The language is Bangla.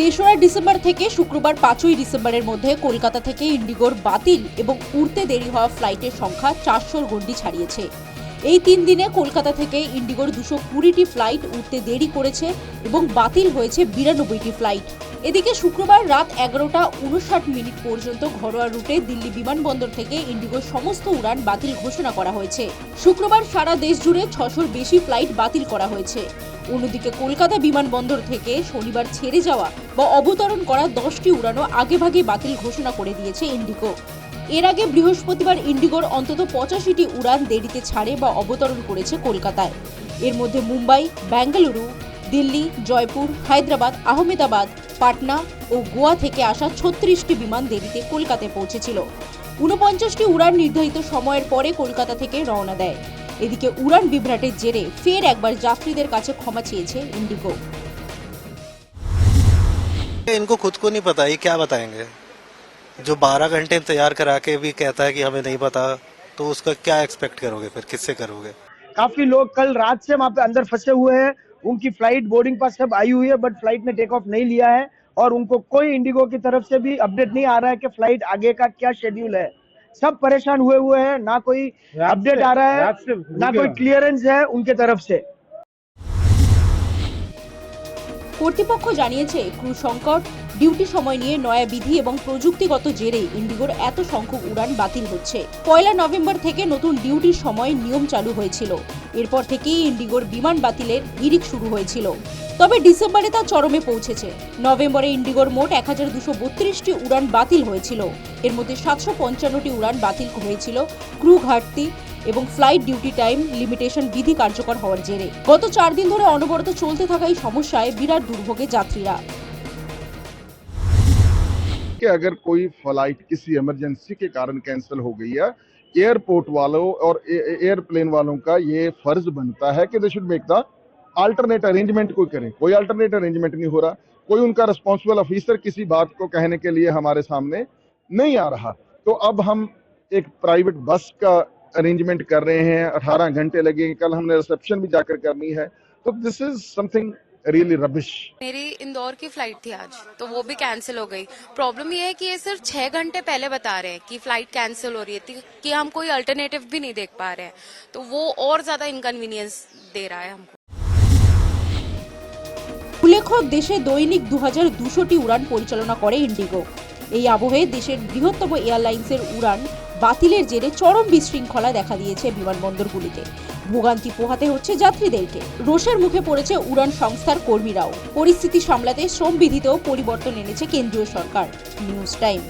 তেসরা ডিসেম্বর থেকে শুক্রবার পাঁচই ডিসেম্বরের মধ্যে কলকাতা থেকে ইন্ডিগোর বাতিল এবং উড়তে দেরি হওয়া ফ্লাইটের সংখ্যা চারশোর গণ্ডি ছাড়িয়েছে। এই তিন দিনে কলকাতা থেকে ইন্ডিগোর দুশো কুড়িটি ফ্লাইট উঠতে দেরি করেছে এবং বাতিল হয়েছে বিরানব্বইটি ফ্লাইট। এদিকে শুক্রবার রাত এগারোটা উনষাট মিনিট পর্যন্ত ঘরোয়া রুটে দিল্লি বিমানবন্দর থেকে ইন্ডিগোর সমস্ত উড়ান বাতিল ঘোষণা করা হয়েছে। শুক্রবার সারা দেশ জুড়ে ছশোর বেশি ফ্লাইট বাতিল করা হয়েছে। অন্যদিকে কলকাতা বিমানবন্দর থেকে শনিবার ছেড়ে যাওয়া বা অবতরণ করা দশটি উড়ানও আগেভাগে বাতিল ঘোষণা করে দিয়েছে ইন্ডিগো। এর আগে বৃহস্পতিবার ইন্ডিগোর অন্তত পঁচাশিটি উড়ান দেরিতে ছাড়ে বা অবতরণ করেছে কলকাতায়। এর মধ্যে মুম্বাই বেঙ্গালুরু দিল্লি, জয়পুর, হায়দ্রাবাদ, আহমেদাবাদ, পাটনা ও গোয়া থেকে আসা ছত্রিশটি বিমান দেরিতে কলকাতায় পৌঁছেছিল। ঊনপঞ্চাশটি উড়ান নির্ধারিত সময়ের পরে কলকাতা থেকে রওনা দেয়। এদিকে উড়ান বিভ্রাটের জেরে ফের একবার যাত্রীদের কাছে ক্ষমা চেয়েছে ইন্ডিগো इनको खुद को नहीं पता ये क्या बताएंगे जो 12 घंटे इंतजार करा के भी कहता है कि हमें नहीं पता तो उसका क्या एक्सपेक्ट करोगे फिर किससे करोगे काफी लोग कल रात से वहां पे अंदर फंसे हुए हैं उनकी फ्लाइट बोर्डिंग पास सब आई हुई है बट फ्लाइट ने टेक ऑफ नहीं लिया है और उनको कोई इंडिगो की तरफ से भी अपडेट नहीं आ रहा है कि फ्लाइट आगे का क्या शेड्यूल है सब परेशान हुए हुए हैं ना कोई अपडेट आ रहा है ना कोई क्लियरेंस है उनके तरफ से কর্তৃপক্ষ জানিয়েছে ক্রু সংকট ডিউটি সময় নিয়ে নয়া বিধি এবং প্রযুক্তিগত জেরে ইন্ডিগোর এত সংখ্যক উড়ান বাতিল হচ্ছে পয়লা নভেম্বর থেকে নতুন ডিউটির সময় নিয়ম চালু হয়েছিল এরপর থেকেই ইন্ডিগোর বিমান বাতিলের হিড়িক শুরু হয়েছিল তবে ডিসেম্বরে তা চরমে পৌঁছেছে নভেম্বরে ইন্ডিগোর মোট এক হাজার দুশো বত্রিশটি উড়ান বাতিল হয়েছিল এর মধ্যে সাতশো পঞ্চান্নটি উড়ান বাতিল হয়েছিল ক্রু ঘাটতি এবং ফ্লাইট ডিউটি টাইম লিমিটেশন বিধি কার্যকর হওয়ার জেরে গত চার দিন ধরে অনবরত চলতে থাকা এই সমস্যায় বিরাট দুর্ভোগে যাত্রীরা कि अगर कोई फ्लाइट किसी इमरजेंसी के कारण कैंसिल हो गई है एयरपोर्ट वालों और एयरप्लेन वालों का ये फर्ज बनता है कि they should make the alternate arrangement कोई करें कोई अल्टरनेट अरेंजमेंट नहीं हो रहा कोई उनका रिस्पॉन्सिबल ऑफिसर किसी बात को कहने के लिए हमारे सामने नहीं आ रहा तो अब हम एक प्राइवेट बस का अरेंजमेंट कर रहे हैं 18 घंटे लगेंगे कल हमने रिसेप्शन भी जाकर करनी है तो this is something really rubbish मेरी इंदौर की फ्लाइट थी आज तो वो भी कैंसिल हो गई प्रॉब्लम ये है कि ये सिर्फ छह घंटे पहले बता रहे हैं कि फ्लाइट कैंसिल हो रही है थी- कि हम कोई अल्टरनेटिव भी नहीं देख पा रहे हैं तो वो और ज्यादा इनकन्वीनियंस दे रहा है हमको উল্লেখ্য দেশে দৈনিক দু হাজার দুশোটি উড়ান পরিচালনা করে ইন্ডিগো এই আবহে দেশের বৃহত্তম এয়ারলাইন্সের উড়ান বাতিলের জেরে চরম বিশৃঙ্খলা দেখা দিয়েছে বিমানবন্দরগুলিতে। ভোগান্তি পোহাতে হচ্ছে যাত্রীদেরকে। রোষের মুখে পড়েছে উড়ান সংস্থার কর্মীরাও। পরিস্থিতি সামলাতে শ্রম বিধিতেও পরিবর্তন এনেছে কেন্দ্রীয় সরকার। News time.